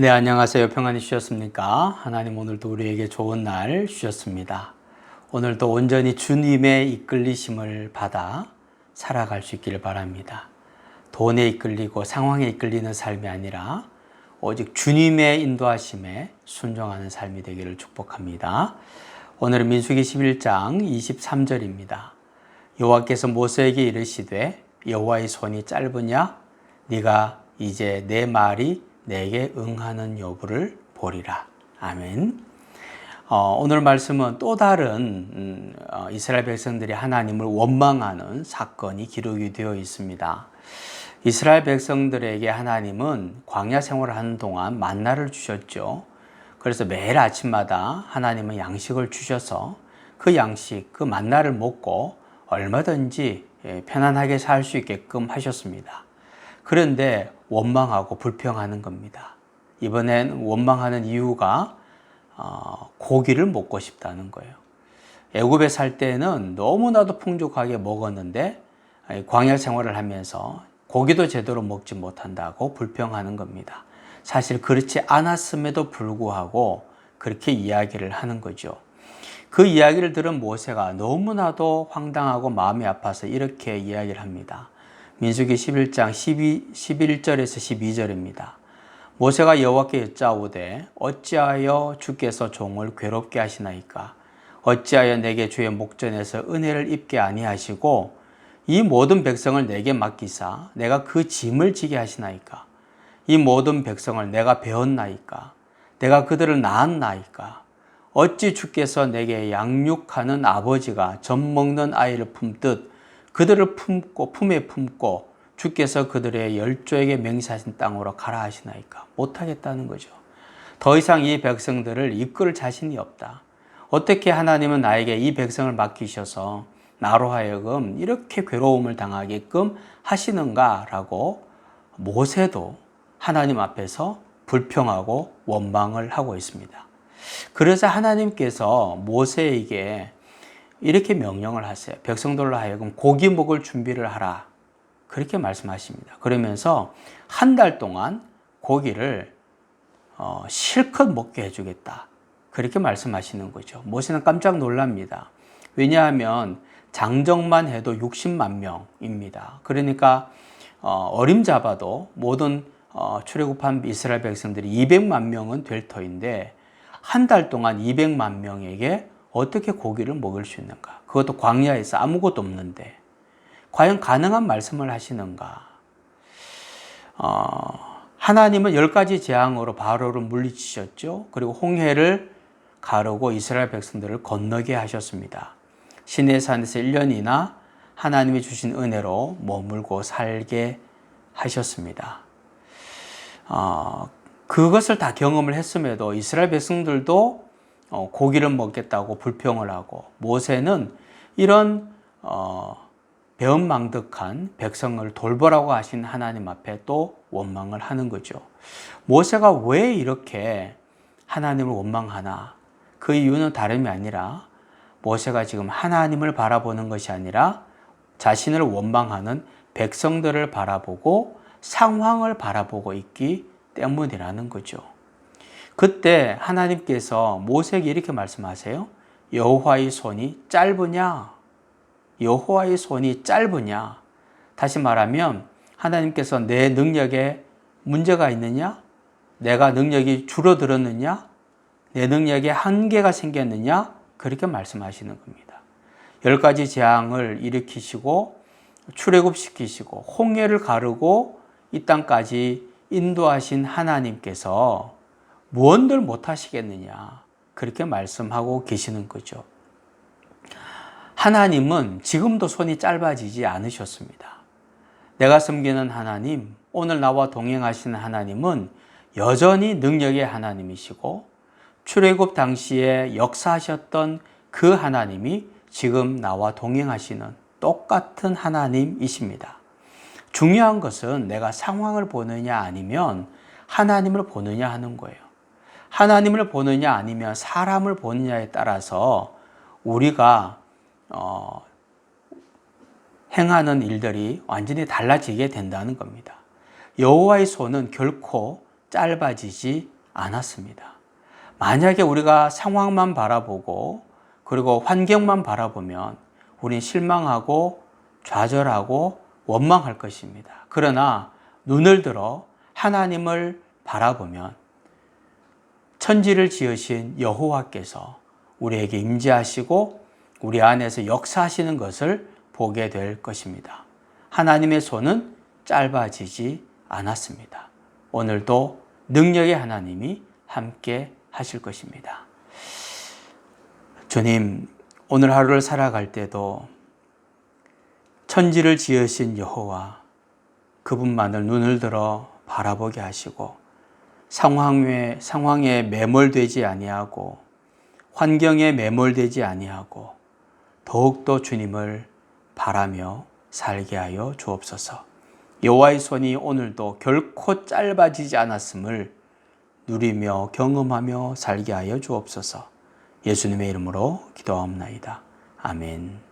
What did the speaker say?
네, 안녕하세요. 평안히 쉬셨습니까? 하나님 오늘도 우리에게 좋은 날 주셨습니다. 오늘도 온전히 주님의 이끌리심을 받아 살아갈 수 있기를 바랍니다. 돈에 이끌리고 상황에 이끌리는 삶이 아니라 오직 주님의 인도하심에 순종하는 삶이 되기를 축복합니다. 오늘은 민수기 11장 23절입니다. 여호와께서 모세에게 이르시되 여호와의 손이 짧으냐 네가 이제 내 말이 내게 응하는 여부를 보리라. 아멘. 어, 오늘 말씀은 또 다른 음, 어, 이스라엘 백성들이 하나님을 원망하는 사건이 기록이 되어 있습니다. 이스라엘 백성들에게 하나님은 광야 생활을 하는 동안 만나를 주셨죠. 그래서 매일 아침마다 하나님은 양식을 주셔서 그 양식, 그 만나를 먹고 얼마든지 예, 편안하게 살 수 있게끔 하셨습니다. 그런데 원망하고 불평하는 겁니다. 이번엔 원망하는 이유가 어, 고기를 먹고 싶다는 거예요. 애굽에 살 때는 너무나도 풍족하게 먹었는데 광야 생활을 하면서 고기도 제대로 먹지 못한다고 불평하는 겁니다. 사실 그렇지 않았음에도 불구하고 그렇게 이야기를 하는 거죠. 그 이야기를 들은 모세가 너무나도 황당하고 마음이 아파서 이렇게 이야기를 합니다. 민수기 11장 12, 11절에서 12절입니다. 모세가 여호와께 여짜오되 어찌하여 주께서 종을 괴롭게 하시나이까? 어찌하여 내게 주의 목전에서 은혜를 입게 아니하시고 이 모든 백성을 내게 맡기사 내가 그 짐을 지게 하시나이까? 이 모든 백성을 내가 배웠나이까? 내가 그들을 낳았나이까? 어찌 주께서 내게 양육하는 아버지가 젖 먹는 아이를 품듯 그들을 품고 품에 품고 주께서 그들의 열조에게 맹세하신 땅으로 가라 하시나이까 못하겠다는 거죠. 더 이상 이 백성들을 이끌 자신이 없다. 어떻게 하나님은 나에게 이 백성을 맡기셔서 나로 하여금 이렇게 괴로움을 당하게끔 하시는가라고 모세도 하나님 앞에서 불평하고 원망을 하고 있습니다. 그래서 하나님께서 모세에게 이렇게 명령을 하세요. 백성들로 하여금 고기 먹을 준비를 하라. 그렇게 말씀하십니다. 그러면서 한 달 동안 고기를 어, 실컷 먹게 해주겠다. 그렇게 말씀하시는 거죠. 모세는 깜짝 놀랍니다. 왜냐하면 장정만 해도 60만 명입니다. 그러니까 어, 림 잡아도 모든 어, 출애굽한 이스라엘 백성들이 200만 명은 될 터인데 한 달 동안 200만 명에게 어떻게 고기를 먹을 수 있는가? 그것도 광야에서 아무것도 없는데 과연 가능한 말씀을 하시는가? 어, 하나님은 열 가지 재앙으로 바로를 물리치셨죠. 그리고 홍해를 가르고 이스라엘 백성들을 건너게 하셨습니다. 시내 산에서 1년이나 하나님이 주신 은혜로 머물고 살게 하셨습니다. 어, 그것을 다 경험을 했음에도 이스라엘 백성들도 어, 고기를 먹겠다고 불평을 하고 모세는 이런 어, 배은망덕한 백성을 돌보라고 하신 하나님 앞에 또 원망을 하는 거죠. 모세가 왜 이렇게 하나님을 원망하나? 그 이유는 다름이 아니라 모세가 지금 하나님을 바라보는 것이 아니라 자신을 원망하는 백성들을 바라보고 상황을 바라보고 있기 때문이라는 거죠. 그때 하나님께서 모세에게 이렇게 말씀하세요. 여호와의 손이 짧으냐? 여호와의 손이 짧으냐? 다시 말하면 하나님께서 내 능력에 문제가 있느냐? 내가 능력이 줄어들었느냐? 내 능력에 한계가 생겼느냐? 그렇게 말씀하시는 겁니다. 열 가지 재앙을 일으키시고 출애굽시키시고 홍해를 가르고 이 땅까지 인도하신 하나님께서 무언들 못하시겠느냐 그렇게 말씀하고 계시는 거죠. 하나님은 지금도 손이 짧아지지 않으셨습니다. 내가 섬기는 하나님, 오늘 나와 동행하시는 하나님은 여전히 능력의 하나님이시고 출애굽 당시에 역사하셨던 그 하나님이 지금 나와 동행하시는 똑같은 하나님이십니다. 중요한 것은 내가 상황을 보느냐 아니면 하나님을 보느냐 하는 거예요. 하나님을 보느냐 아니면 사람을 보느냐에 따라서 우리가 어, 행하는 일들이 완전히 달라지게 된다는 겁니다. 여호와의 손은 결코 짧아지지 않았습니다. 만약에 우리가 상황만 바라보고 그리고 환경만 바라보면 우린 실망하고 좌절하고 원망할 것입니다. 그러나 눈을 들어 하나님을 바라보면 천지를 지으신 여호와께서 우리에게 임재하시고 우리 안에서 역사하시는 것을 보게 될 것입니다. 하나님의 손은 짧아지지 않았습니다. 오늘도 능력의 하나님이 함께 하실 것입니다. 주님, 오늘 하루를 살아갈 때도 천지를 지으신 여호와 그분만을 눈을 들어 바라보게 하시고 상황에 상황에 매몰되지 아니하고 환경에 매몰되지 아니하고 더욱더 주님을 바라며 살게 하여 주옵소서. 여호와의 손이 오늘도 결코 짧아지지 않았음을 누리며 경험하며 살게 하여 주옵소서. 예수님의 이름으로 기도하옵나이다. 아멘.